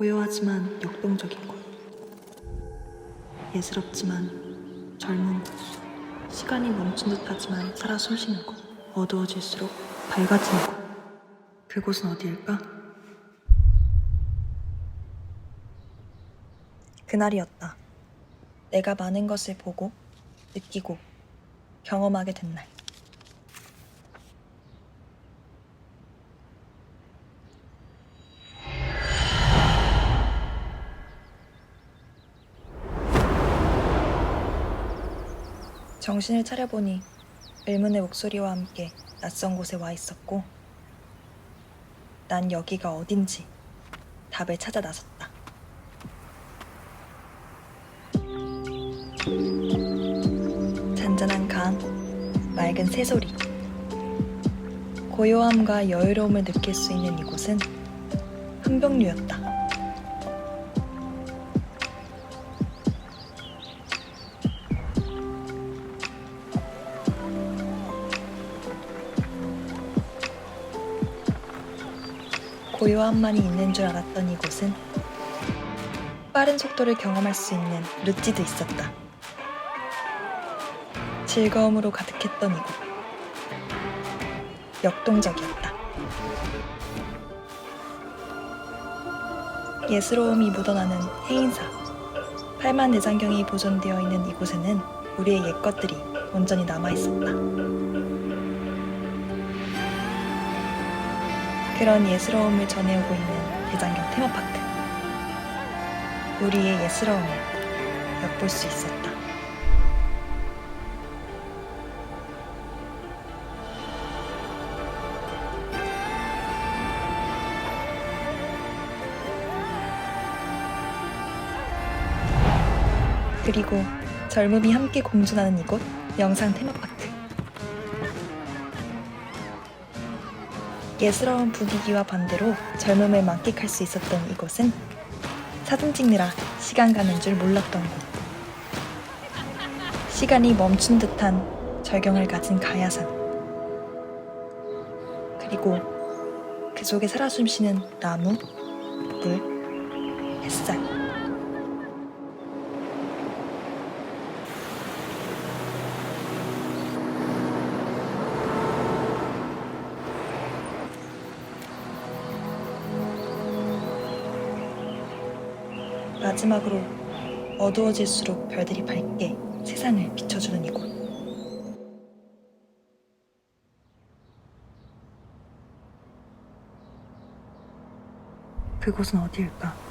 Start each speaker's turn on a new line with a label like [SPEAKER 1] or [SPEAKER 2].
[SPEAKER 1] 고요하지만 역동적인 곳. 예스럽지만 젊은 곳. 시간이 멈춘 듯하지만 살아 숨쉬는 곳. 어두워질수록 밝아지는 곳. 그곳은 어디일까? 그날이었다. 내가 많은 것을 보고, 느끼고, 경험하게 된 날. 정신을 차려보니 의문의 목소리와 함께 낯선 곳에 와 있었고, 난 여기가 어딘지 답을 찾아 나섰다. 잔잔한 강, 맑은 새소리. 고요함과 여유로움을 느낄 수 있는 이곳은 한병류였다. 고요함만이 있는 줄 알았던 이곳은 빠른 속도를 경험할 수 있는 루지도 있었다. 즐거움으로 가득했던 이곳. 역동적이었다. 예스러움이 묻어나는 해인사. 팔만 내장경이 보존되어 있는 이곳에는 우리의 옛것들이 온전히 남아 있었다. 그런 예스러움을 전해오고 있는 대장경 테마파크. 우리의 예스러움을 엿볼 수 있었다. 그리고 젊음이 함께 공존하는 이곳 영상 테마파크. 예스러운 분위기와 반대로 젊음을 만끽할 수 있었던 이곳은 사진 찍느라 시간 가는 줄 몰랐던 곳. 시간이 멈춘 듯한 절경을 가진 가야산. 그리고 그 속에 살아 숨쉬는 나무, 물, 햇살. 마지막으로 어두워질수록 별들이 밝게 세상을 비춰주는 이곳. 그곳은 어디일까?